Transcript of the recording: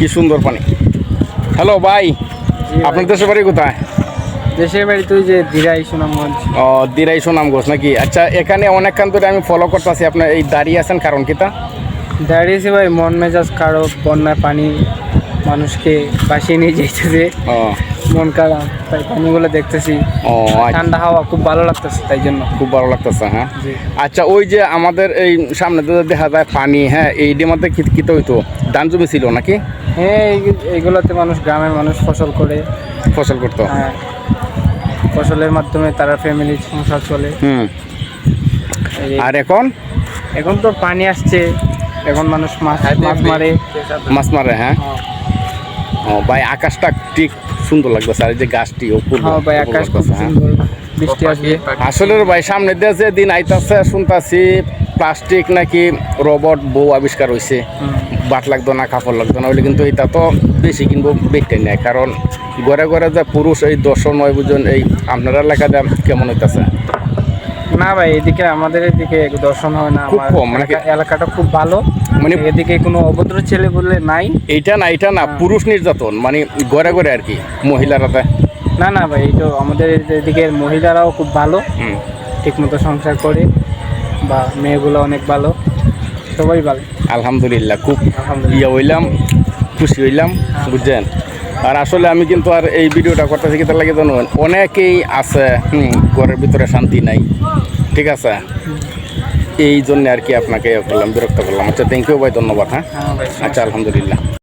কি সুন্দর পানি। হ্যালো ভাই আপনার দেশের বাড়ি কোথায়? দেশের বাড়ি তুই যে দিরাই সুনামগঞ্জ। ও দিরাই সুনামগঞ্জ নাকি? আচ্ছা এখানে অনেকক্ষণ ধরে আমি ফলো করতেছি আপনার এই দাঁড়িয়ে আছেন কারণ কি তা? দাঁড়িয়েছে ভাই মন মেজাজ কারও বন্যার পানি মানুষকে বাসিয়ে নিয়ে যেতেছে ও মন খারাপ তাই পানিগুলো দেখতেছি। ও আচ্ছা, ঠান্ডা হাওয়া খুব ভালো লাগতেছে তাই জন্য। খুব ভালো লাগতেছে হ্যাঁ? আচ্ছা ওই যে আমাদের এই সামনে তো দেখা যায় পানি হ্যাঁ এই মধ্যে কি তো হইতো? ধান জমি ছিল নাকি? হ্যাঁ এইগুলোতে মানুষ গ্রামের মানুষ ফসল করে। ফসল করতো। হ্যাঁ, ফসলের মাধ্যমে তারা ফ্যামিলি সংসার চলে। হুম। আর এখন? এখন তো পানি আসছে এখন মানুষ মাছ মাছ মারে। মাছ মারে হ্যাঁ? ও ভাই আকাশটা ঠিক সুন্দর লাগতেছে আর এই যে গাছটি অপূর্ব হ্যাঁ ভাই আকাশ খুব হ্যাঁ। সুন্দর বৃষ্টি আসবে। আসলে ভাই সামনে দিয়ে যে দিন আইতাছে শুনতাছি প্লাস্টিক নাকি রোবট বউ আবিষ্কার হয়েছে বাট লাগতো না কাপড় লাগতো না বলে কিন্তু এটা তো বেশি কিনবো বেটে নেয় কারণ ঘরে ঘরে যে পুরুষ এই দর্শন নয় বুঝুন এই আপনার এলাকাতে কেমন হইতাছে? না ভাই এদিকে আমাদের এদিকে দর্শন হয় না। খুব কম, মানে এলাকাটা খুব ভালো। মানে- এদিকে কোনো অভদ্র ছেলে বলে নাই। এইটা না এটা না পুরুষ নির্যাতন মানে ঘরে ঘরে আর কি মহিলারা। না না ভাই এই তো আমাদের এদিকের মহিলারাও খুব ভালো। ঠিকমতো সংসার করে বা মেয়েগুলো অনেক ভালো। সবাই ভালো। আলহামদুলিল্লাহ খুব ইয়ে হইলাম খুশি হইলাম বুঝছেন? আর আসলে আমি কিন্তু আর এই ভিডিওটা করতেছি কি তার লাগে জানুন অনেকেই আছে হুম ঘরের ভিতরে শান্তি নাই। ঠিক আছে? এই জন্য আর কি আপনাকে বললাম করলাম বিরক্ত করলাম। আচ্ছা থ্যাংক ইউ ভাই ধন্যবাদ হ্যাঁ? হ্যাঁ আচ্ছা আলহামদুলিল্লাহ।